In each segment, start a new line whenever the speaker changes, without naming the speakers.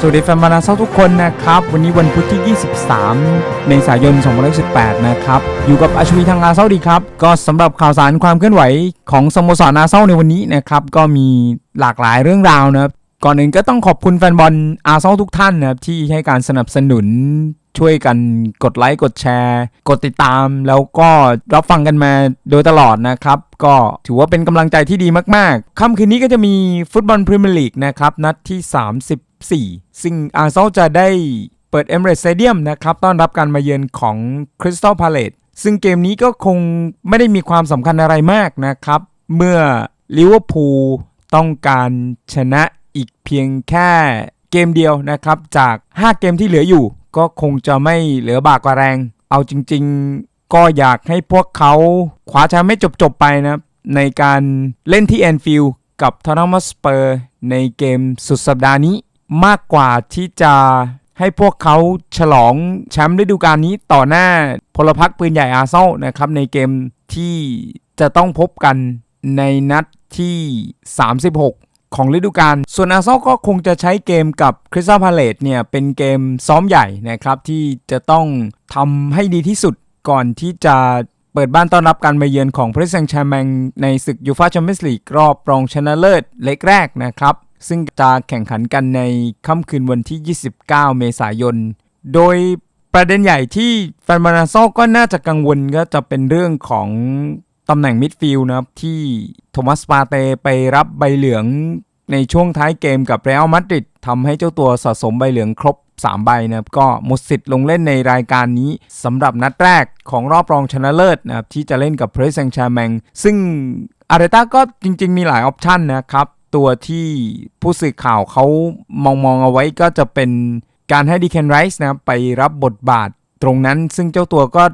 สวัสดีแฟนบอลอาร์เซนอลทุกคนนะครับ วันนี้วันพุธที่ 23 เมษายน 2018 นะครับ อยู่กับอาชวีทางอารเซนอลดีครับ ก็สำหรับข่าวสารความเคลื่อนไหวของสโมสรอาเซนอลในวันนี้นะครับ ก็มีหลากหลายเรื่องราวนะครับ ก่อนอื่นก็ต้องขอบคุณแฟนบอลอาเซนอลทุกท่านนะครับที่ให้การสนับสนุนช่วยกันกดไลค์กดแชร์ กดติดตามแล้วก็รับฟังกันมาโดยตลอดนะครับ ก็ถือว่าเป็นกำลังใจที่ดีมาก ๆ ค่ำคืนนี้ก็จะมีฟุตบอลพรีเมียร์ลีกนะครับ นัดที่ 4 ซึ่งอาร์เซนอลจะได้เปิดเอมเรสเ a เดียมนะครับต้อนรับการมาเยือนของคริสตัลพาเลตซึ่งเกมนี้ก็คงไม่ได้มีความสำคัญอะไรมากนะครับ เมื่อลิเวอร์พูลต้องการชนะอีกเพียงแค่เกมเดียวนะครับ จาก 5 เกมที่เหลืออยู่ ก็คงจะไม่เหลือบากกว่าแรง เอาจริง ๆ ก็อยากให้พวกเขาคว้าแชมป์ไม่จบ ๆ ไปนะในการเล่นที่แอนฟิลด์กับทอร์นัมสเปอร์ในเกมสุดสัปดาห์นี้ มากกว่าที่จะให้พวกเขาฉลองแชมป์ฤดูกาลนี้ต่อหน้าพลพรรคปืนใหญ่อาร์เซอลนะครับในเกมที่จะต้องพบกันในนัดที่ 36 ของฤดูกาล ส่วนอาร์เซอลก็คงจะใช้เกมกับคริสตัลพาเลตเนี่ยเป็นเกมซ้อมใหญ่นะครับที่จะต้องทำให้ดีที่สุดก่อนที่จะเปิดบ้านต้อนรับการมาเยือนของพริสแซงต์แชร์แมงในศึกยูฟาแชมเปี้ยนส์ลีกรอบรองชนะเลิศเล็กแรกนะครับ ซึ่งจะแข่งขันกันในค่ำคืนวันที่ 29 เมษายน โดยประเด็นใหญ่ที่แฟนบาร์เซนอลก็น่าจะกังวลก็จะเป็นเรื่องของตำแหน่งมิดฟิลด์นะครับ ที่โทมัสปาเตไปรับใบเหลืองในช่วงท้ายเกมกับเรอัลมาดริดทำให้เจ้าตัวสะสมใบเหลืองครบ 3 ใบนะครับก็หมดสิทธิ์ลงเล่นในรายการนี้สำหรับนัดแรกของรอบรองชนะเลิศนะครับที่จะเล่นกับเพรสแซงชาแมงซึ่งอาร์เตต้าก็จริง ๆ มีหลายออปชันนะครับ ตัวที่ผู้สื่อข่าวเขามองมองเอาไว้ก็จะเป็นการให้ดีเคนไรส์นะครับไปรับบทบาทตรงนั้นซึ่งเจ้าตัวก็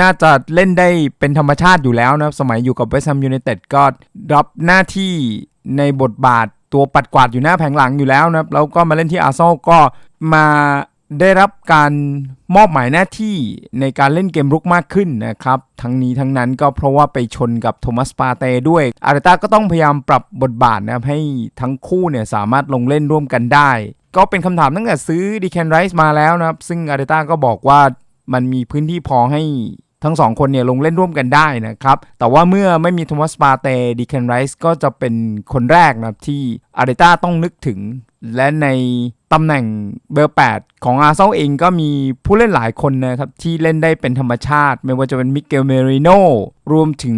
น่าจะเล่นได้เป็นธรรมชาติอยู่แล้วนะครับ สมัยอยู่กับเวสต์แฮมยูไนเต็ดก็รับหน้าที่ในบทบาทตัวปัดกวาดอยู่หน้าแผงหลังอยู่แล้วนะครับ แล้วก็มาเล่นที่อาร์เซนอลก็มา ได้รับการมอบหมายหน้าที่ในการเล่นเกมรุกมากขึ้นนะครับ ทั้งนี้ทั้งนั้นก็เพราะว่าไปชนกับโทมัสปาเต้ด้วย อาร์ต้าก็ต้องพยายามปรับบทบาทนะครับให้ทั้งคู่เนี่ยสามารถลงเล่นร่วมกันได้ ก็เป็นคำถามตั้งแต่ซื้อดีแคนไรส์มาแล้วนะครับ ซึ่งอาร์ตต้าก็บอกว่ามันมีพื้นที่พอให้ ทั้งสองคนเนี่ยลงเล่นร่วมกันได้นะครับ แต่ว่าเมื่อไม่มีโทมัสปาเต้ดีแคนไรส์ก็จะเป็นคนแรกนะครับที่อาร์เตต้าต้องนึกถึง และในตำแหน่งเบอร์ 8 ของอาร์เซนอลเองก็มีผู้เล่นหลายคนนะครับ ที่เล่นได้เป็นธรรมชาติ ไม่ว่าจะเป็นมิเกลเมริโนรวมถึง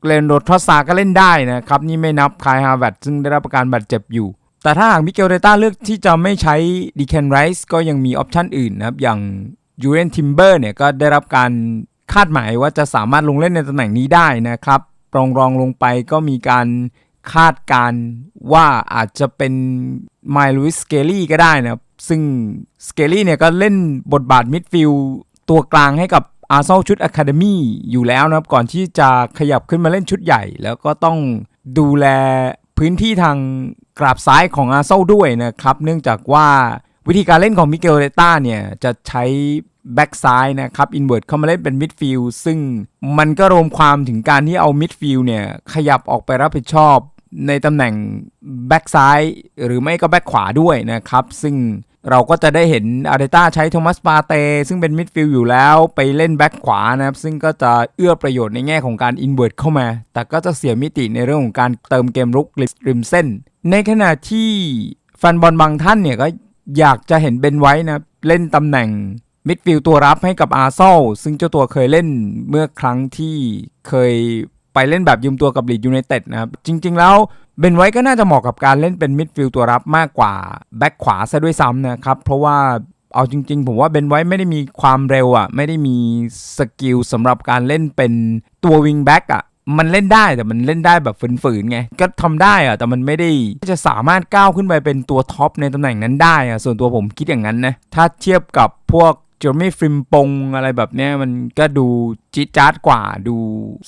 เกรนโรทรอสซาก็เล่นได้นะครับ นี่ไม่นับคายฮาร์แวร์ดซึ่งได้รับการบาดเจ็บอยู่ แต่ถ้าหากมิเกลเดต้าเลือกที่จะไม่ใช้ดีแคนไรส์ก็ยังมีออปชันอื่นนะครับอย่างยูเรนทิมเบอร์เนี่ยก็ได้รับการ คาดหมายว่าจะสามารถลงเล่นในตำแหน่งนี้ได้นะครับรองรองลงไปก็มีการคาดการว่าอาจจะเป็นไมลูอิสสเกลี่ก็ได้นะครับซึ่งสเกลี่เนี่ยก็เล่นบทบาทมิดฟิลตัวกลางให้กับอาร์เซนอลชุดอะคาเดมี่อยู่แล้วนะครับ ก่อนที่จะขยับขึ้นมาเล่นชุดใหญ่ แล้วก็ต้องดูแลพื้นที่ทางกราบซ้ายของอาร์เซนอลด้วยนะครับ เนื่องจากว่า วิธีการเล่นของมิเกลเดต้าเนี่ยจะใช้แบ็กซ้ายนะครับอินเวอร์ตเข้ามาเล่นเป็นมิดฟิลด์ซึ่งมันก็รวมความถึงการที่เอามิดฟิลด์เนี่ยขยับออกไปรับผิดชอบในตำแหน่งแบ็กซ้ายหรือไม่ก็แบ็กขวาด้วยนะครับ ซึ่งเราก็จะได้เห็นอาร์เตต้าใช้โทมัสปาเต ซึ่งเป็นมิดฟิลด์อยู่แล้วไปเล่นแบ็กขวานะครับ ซึ่งก็จะเอื้อประโยชน์ในแง่ของการอินเวอร์ตเข้ามา แต่ก็จะเสียมิติในเรื่องของการเติมเกมรุกริมเส้น ในขณะที่แฟนบอลบางท่านเนี่ยก็ อยากจะเห็นเบนไว้นะเล่นตำแหน่งมิดฟิลด์ตัวรับให้กับอาร์เซลซึ่งเจ้าตัวเคยเล่นเมื่อครั้งที่เคยไปเล่นแบบยืมตัวกับลีดยูไนเต็ดนะครับ จริง ๆ แล้วเบนไว้ก็น่าจะเหมาะกับการเล่นเป็นมิดฟิลด์ตัวรับมากกว่าแบ็คขวาซะด้วยซ้ำนะครับ เพราะว่าเอาจริง ๆ ผมว่าเบนไว้ไม่ได้มีความเร็วอะ ไม่ได้มีสกิลสำหรับการเล่นเป็นตัววิงแบ็กอะ มันเล่นได้แต่มันเล่นได้แบบฝืนๆไงก็ทำได้อะแต่มันไม่ได้จะสามารถก้าวขึ้นไปเป็นตัวท็อปในตำแหน่งนั้นได้อะส่วนตัวผมคิดอย่างนั้นนะถ้าเทียบกับพวกเจอมี่ฟริมปงอะไรแบบเนี้ยมันก็ดูจิจาร์ดกว่า ดู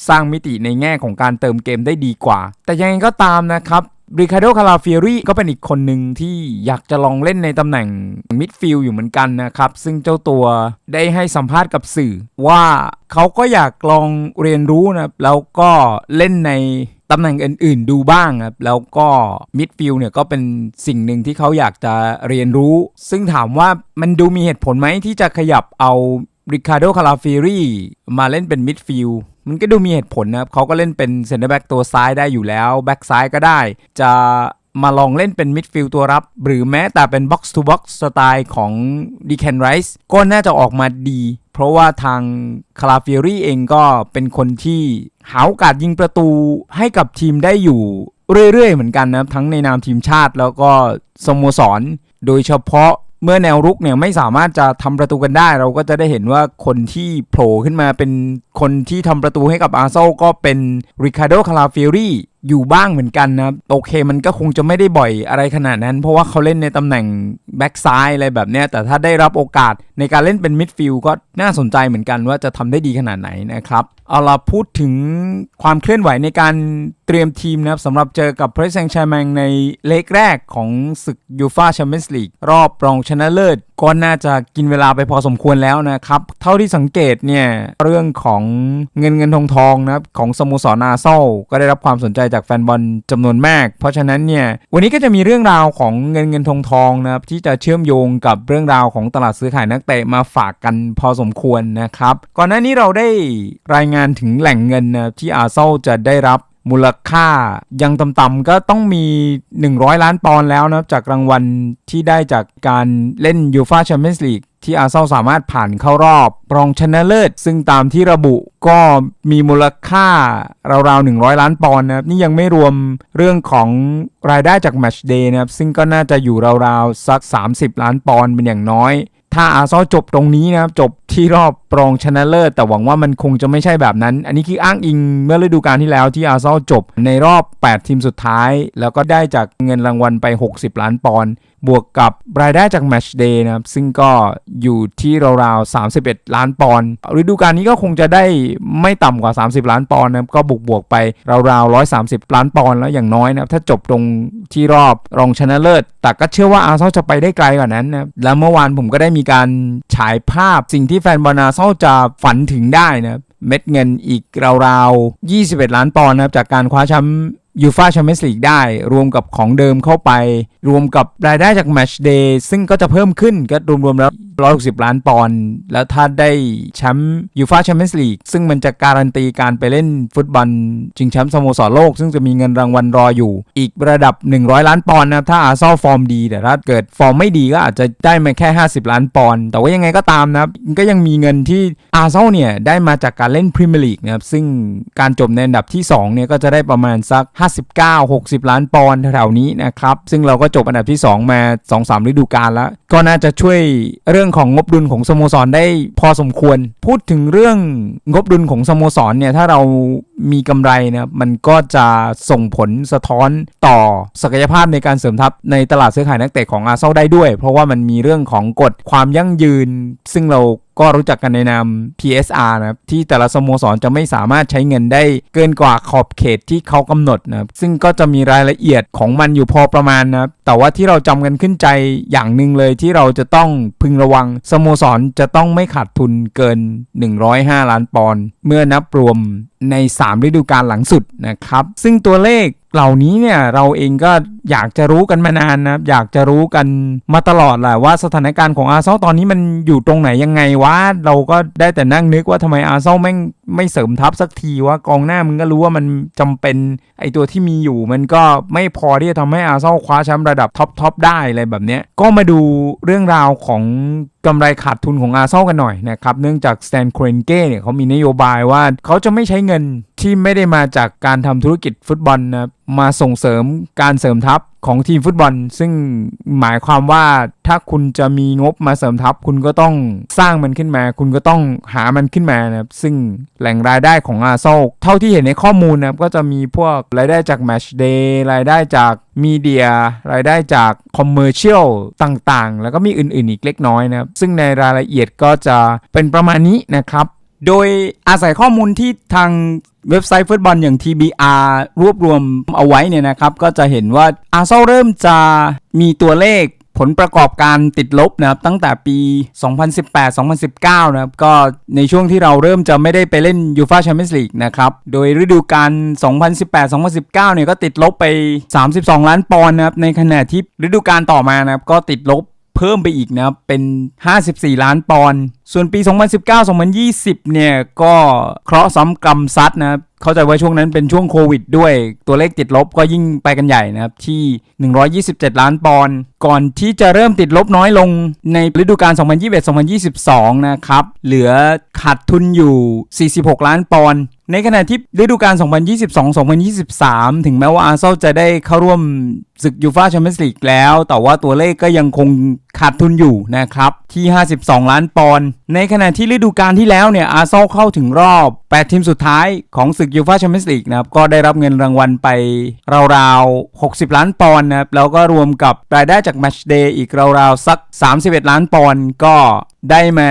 สร้างมิติในแง่ของการเติมเกมได้ดีกว่า แต่ยังไงก็ตามนะครับ ริคาร์โดคาราเฟียรีก็เป็นอีกคนหนึ่งที่อยากจะลองเล่นในตำแหน่งมิดฟิลด์อยู่เหมือนกันนะครับ ซึ่งเจ้าตัวได้ให้สัมภาษณ์กับสื่อ ว่าเขาก็อยากลองเรียนรู้นะแล้วก็เล่นในตำแหน่งอื่น ๆ ดูบ้างครับแล้วก็มิดฟิลด์เนี่ยก็เป็นสิ่งหนึ่งที่เขาอยากจะเรียนรู้ ซึ่งถามว่ามันดูมีเหตุผลไหมที่จะขยับเอาริคาโดคาราฟิรีมาเล่นเป็นมิดฟิลด์ มันก็ดูมีเหตุผลนะครับเขาก็เล่นเป็นเซนเตอร์แบ็กตัวซ้ายได้อยู่แล้วแบ็กซ้ายก็ได้ จะมาลองเล่นเป็นมิดฟิลด์ตัวรับ หรือแม้แต่เป็นบ็อกซ์ทูบ็อกซ์สไตล์ของดีแคนไรส์ก็น่าจะออกมาดี เพราะว่าทางคาราฟิรี่เองก็เป็นคนที่หาโอกาสยิงประตูให้กับทีมได้อยู่เรื่อยๆ เหมือนกันนะครับ ทั้งในนามทีมชาติแล้วก็สโมสร โดยเฉพาะ เมื่อแนวรุกเนี่ยไม่สามารถจะทำประตูกันได้ เราก็จะได้เห็นว่าคนที่โผล่ขึ้นมาเป็นคนที่ทำประตูให้กับอาร์เซลก็เป็นริคาร์โดคาราฟิรี อยู่บ้างเหมือนกันนะครับโอเคมันก็คงจะไม่ได้บ่อยอะไรขนาดนั้น เพราะว่าเขาเล่นในตำแหน่งแบ็กซ้ายอะไรแบบเนี้ยแต่ถ้าได้รับโอกาสในการเล่นเป็นมิดฟิลด์ก็น่าสนใจเหมือนกันว่าจะทำได้ดีขนาดไหนนะครับเอาล่ะพูดถึงความเคลื่อนไหวในการเตรียมทีมนะครับสำหรับเจอกับเพรสเซงชร์แมงในเลกแรกของศึกยูฟาแชมเปี้ยนส์ลีกรอบรองชนะเลิศก็น่าจะกินเวลาไปพอสมควรแล้วนะครับ เท่าที่สังเกตเนี่ยเรื่องของเงินเงินทองทองนะครับของสโมสรอาร์เซลก็ได้รับความสนใจจากแฟนบอลจำนวนมาก เพราะฉะนั้นเนี่ยวันนี้ก็จะมีเรื่องราวของเงินเงินทองทองนะครับที่จะเชื่อมโยงกับเรื่องราวของตลาดซื้อขายนักเตะมาฝากกันพอสมควรนะครับก่อนหน้านี้เราได้รายงานถึงแหล่งเงินนะที่อาเซนอลจะได้รับมูลค่ายังต่ำๆก็ต้องมี 100 ล้านปอนด์แล้วนะครับจากรางวัลที่ได้จากการเล่นยูฟาแชมเปี้ยนส์ลีก ที่อาร์เซนอลสามารถผ่านเข้ารอบรองชนะเลิศ ซึ่งตามที่ระบุก็มีมูลค่าราวๆ 100 ล้านปอนด์นะครับ นี่ยังไม่รวมเรื่องของรายได้จากแมชเดย์นะครับ ซึ่งก็น่าจะอยู่ราวๆ สัก 30 ล้านปอนด์เป็นอย่างน้อย ถ้าอาร์เซนอลจบตรงนี้นะครับ จบ ที่รอบรองชนะเลิศแต่หวังว่ามันคงจะไม่ใช่แบบนั้น อันนี้คืออ้างอิงเมื่อฤดูกาลที่แล้วที่อาร์เซนอลจบในรอบ 8 ทีมสุดท้าย แล้วก็ได้จากเงินรางวัลไป 60 ล้านปอนด์บวกกับรายได้จากแมชเดย์นะครับ ซึ่งก็อยู่ที่ราวๆ 31 ล้านปอนด์ฤดูกาลนี้ก็คงจะได้ไม่ต่ำกว่า 30 ล้านปอนด์นะครับก็บวกบวกๆไปราวๆ 130 ล้านปอนด์แล้วอย่างน้อยนะครับถ้าจบตรงที่รอบรองชนะเลิศ แต่ก็เชื่อว่าอาร์เซนอลจะไปได้ไกลกว่านั้นนะครับแล้วเมื่อวานผมก็ได้มีการฉายภาพสิ่งที่แฟนบอลอาร์เซนอลจะฝันถึงได้นะครับเม็ดเงินอีกราวๆ 21 ล้านปอนด์นะครับจากการคว้าแชมป์ยูฟาแชมเปี้ยนส์ลีกได้ รวมกับของเดิมเข้าไป รวมกับรายได้จากแมตช์เดย์ซึ่งก็จะเพิ่มขึ้นก็รวมๆแล้ว 160 ล้านปอนด์แล้วถ้าได้แชมป์ยูฟาแชมเปี้ยนส์ลีกซึ่งมันจะการันตีการไปเล่นฟุตบอลชิงแชมป์สโมสรโลก ซึ่งจะมีเงินรางวัลรออยู่ อีกระดับ 100 ล้านปอนด์นะครับถ้าอาร์เซอลฟอร์มดี แต่ถ้าเกิดฟอร์มไม่ดีก็อาจจะได้มาแค่ 50 ล้านปอนด์แต่ว่ายังไงก็ตามนะครับก็ยังมีเงินที่อาร์เซอลเนี่ยได้มาจากการเล่นพรีเมียร์ลีกนะครับซึ่งการจบในอันดับที่2เนี่ยก็จะได้ประมาณสัก 59-60 ล้านปอนด์แถวๆนี้นะครับซึ่งเราก็จบอันดับที่ 2 มา2-3ฤดูกาลแล้ว ก็น่าจะช่วยเรื่องของงบดุลของสโมสรได้พอสมควร พูดถึงเรื่องงบดุลของสโมสรเนี่ยถ้าเรามีกำไรนะมันก็จะส่งผลสะท้อนต่อศักยภาพในการเสริมทัพในตลาดซื้อขายนักเตะของอาเซนอลได้ด้วย เพราะว่ามันมีเรื่องของกฎความยั่งยืน ซึ่งเราก็รู้จักกันในนาม PSR นะครับที่แต่ละสโมสรจะไม่สามารถใช้เงินได้เกินกว่าขอบเขตที่เขากำหนดนะครับซึ่งก็จะมีรายละเอียดของมันอยู่พอประมาณนะครับแต่ว่าที่เราจำกันขึ้นใจอย่างหนึ่งเลยที่เราจะต้องพึงระวังสโมสรจะต้องไม่ขาดทุนเกิน 105 ล้านปอนด์เมื่อนับรวมใน 3 ฤดูกาลหลังสุดนะครับ ซึ่งตัวเลข เหล่านี้เนี่ยเราเองก็อยากจะรู้กันมานานนะครับอยากจะรู้กันมาตลอดแหละว่าสถานการณ์ของอาร์เซนอลตอนนี้มันอยู่ตรงไหนยังไงวะเราก็ได้แต่นั่งนึกว่าทำไมอาร์เซนอลแม่งไม่เสริมทัพสักทีว่ากองหน้ามึงก็รู้ว่ามันจำเป็นไอตัวที่มีอยู่ มันก็ไม่พอที่จะทำให้อาร์เซนอลคว้าแชมป์ระดับท็อปทอปได้อะไรแบบเนี้ยก็มาดูเรื่องราวของกำไรขาดทุนของอาร์เซนอลกันหน่อยนะครับเนื่องจากสแตนโครนเก้เนี่ยเขามีนโยบายว่าเขาจะไม่ใช้เงินที่ไม่ได้มาจากการทำธุรกิจฟุตบอลนะมาส่งเสริมการเสริมทัพของทีมฟุตบอล ซึ่งหมายความว่าถ้าคุณจะมีงบมาเสริมทัพ คุณก็ต้องสร้างมันขึ้นมา คุณก็ต้องหามันขึ้นมานะครับซึ่งแหล่งรายได้ของอาร์เซอลเท่าที่เห็นในข้อมูลนะครับก็จะมีพวกรายได้จากแมชเดย์รายได้จากมีเดียรายได้จากคอมเมอร์เชียลต่างๆ แล้วก็มีอื่นๆอีกเล็กน้อยนะครับซึ่งในรายละเอียดก็จะเป็นประมาณนี้นะครับ โดยอาศัยข้อมูลที่ทางเว็บไซต์ฟุตบอลอย่าง TBR รวบรวมเอาไว้เนี่ยนะครับ ก็จะเห็นว่าอาร์เซนอลเริ่มจะมีตัวเลขผลประกอบการติดลบนะครับตั้งแต่ปี 2018-2019 นะครับก็ในช่วงที่เราเริ่มจะไม่ได้ไปเล่นยูฟาแชมเปี้ยนส์ลีกนะครับโดยฤดูกาล 2018-2019 เนี่ยก็ติดลบไป 32 ล้านปอนด์นะครับในขณะที่ฤดูกาลต่อมานะครับก็ติดลบเพิ่มไปอีกนะครับเป็น 54 ล้านปอนด์ส่วนปี 2019-2020 เนี่ยก็เคราะห์ซ้ำกรรมซัดนะครับเข้าใจว่าช่วงนั้นเป็นช่วงโควิดด้วยตัวเลขติดลบก็ยิ่งไปกันใหญ่นะครับ ที่ 127 ล้านปอนด์ก่อนที่จะเริ่มติดลบน้อยลงในฤดูกาล 2021-2022 นะครับ เหลือขาดทุนอยู่ 46 ล้านปอนด์ในขณะที่ฤดูกาล 2022-2023 ถึงแม้ว่าอาร์เซนอลจะได้เข้าร่วมศึกยูฟาแชมเปี้ยนส์ลีกแล้ว แต่ว่าตัวเลขก็ยังคงขาดทุนอยู่นะครับ ที่ 52 ล้านปอนด์ในขณะที่ฤดูกาลที่แล้วเนี่ยอาร์เซนอลเข้าถึงรอบ 8 ทีมสุดท้ายของศึกยูฟ่าแชมเปี้ยนส์ลีกนะครับ ก็ได้รับเงินรางวัลไปราวๆ 60 ล้านปอนด์นะครับ แล้วก็รวมกับรายได้จากแมชเดย์อีกราวๆ สัก 31 ล้านปอนด์ก็ได้มา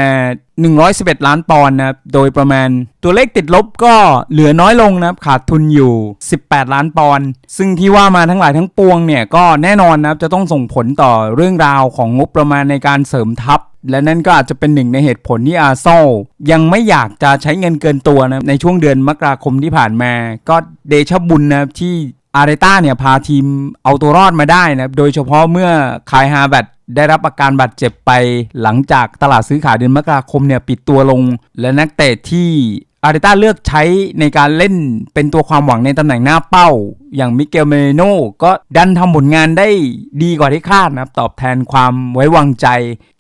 111 ล้านปอนด์นะครับ โดยประมาณตัวเลขติดลบก็เหลือน้อยลงนะครับ ขาดทุนอยู่ 18 ล้านปอนด์ ซึ่งที่ว่ามาทั้งหลายทั้งปวงเนี่ย ก็แน่นอนนะครับ จะต้องส่งผลต่อเรื่องราวของงบประมาณในการเสริมทัพ และนั่นก็อาจจะเป็นหนึ่งในเหตุผลที่อาร์เซนอลยังไม่อยากจะใช้เงินเกินตัวนะในช่วงเดือนมกราคมที่ผ่านมา ก็เดชบุญนะที่อาร์เรต้าเนี่ยพาทีมเอาตัวรอดมาได้นะโดยเฉพาะเมื่อคายฮาร์แบตได้รับอาการบาดเจ็บไปหลังจากตลาดซื้อขายเดือนมกราคมเนี่ยปิดตัวลง และนักเตะที่ อาร์เรต้าเลือกใช้ในการเล่นเป็นตัวความหวังในตำแหน่งหน้าเป้า อย่างมิเกลเมโนก็ดันทำผลงานได้ดีกว่าที่คาดนะครับ ตอบแทนความไว้วางใจ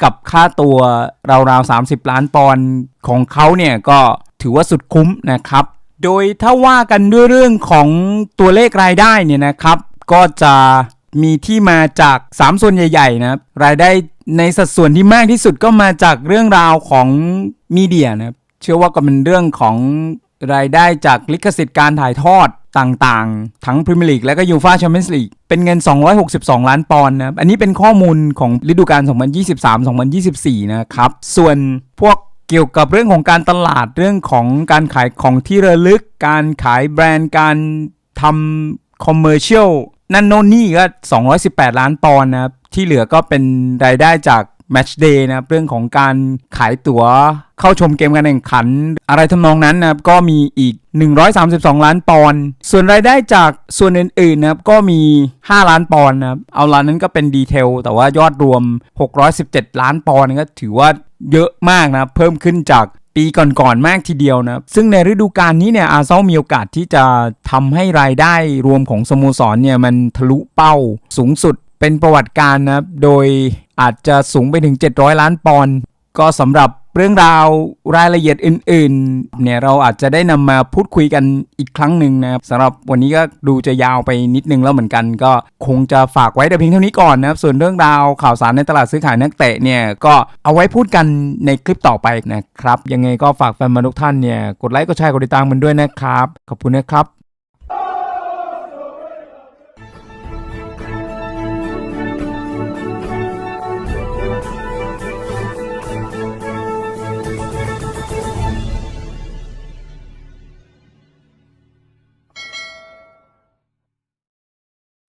กับค่าตัวราวๆ 30 ล้านปอนด์ของเขาเนี่ยก็ถือว่าสุดคุ้มนะครับ โดยถ้าว่ากันด้วยเรื่องของตัวเลขรายได้เนี่ยนะครับ ก็จะมีที่มาจาก 3 ส่วนใหญ่ๆนะครับรายได้ในสัดส่วนที่มากที่สุดก็มาจากเรื่องราวของมีเดียนะครับ เชื่อว่าก็เป็นเรื่องของรายได้จากลิขสิทธิ์การถ่ายทอดต่างๆ ทั้งพรีเมียร์ลีกและก็ยูฟาแชมเปี้ยนส์ลีกเป็นเงิน 262 ล้านปอนด์นะอันนี้เป็นข้อมูลของฤดูกาล 2023-2024 นะครับ ส่วนพวกเกี่ยวกับเรื่องของการตลาดเรื่องของการขายของที่ระลึก การขายแบรนด์ การทำคอมเมอร์เชียลนั่นโน่นนี่ก็ 218 ล้านปอนด์นะครับที่เหลือก็เป็นรายได้จาก แมตช์เดย์นะครับเรื่องของการขายตั๋วเข้าชมเกมการแข่งขัน อะไรทำนองนั้นนะครับก็มีอีก 132 ล้านปอนด์ส่วนรายได้จากส่วนอื่นๆนะครับก็มี 5 ล้านปอนด์นะครับเอาล้านนั้นก็เป็นดีเทลแต่ว่ายอดรวม 617 ล้านปอนด์ก็ถือว่าเยอะมากนะเพิ่มขึ้นจากปีก่อนๆมากทีเดียวนะครับซึ่งในฤดูกาลนี้เนี่ยอาเซนอลมีโอกาสที่จะทำให้รายได้รวมของสโมสรเนี่ยมันทะลุเป้าสูงสุด เป็นประวัติการนะครับ โดยอาจจะสูงไปถึง 700 ล้านปอนด์ก็สำหรับเรื่องราวรายละเอียดอื่นๆ เนี่ยเราอาจจะได้นำมาพูดคุยกันอีกครั้งหนึ่งนะครับสำหรับวันนี้ก็ดูจะยาวไปนิดนึงแล้วเหมือนกันก็คงจะฝากไว้แต่เพียงเท่านี้ก่อนนะครับ ส่วนเรื่องราวข่าวสารในตลาดซื้อขายนักเตะเนี่ยก็เอาไว้พูดกันในคลิปต่อไปนะครับ ยังไงก็ฝากแฟนมนุษย์ท่านเนี่ยกดไลค์กดแชร์กดติดตามมันด้วยนะครับ ขอบคุณนะครับ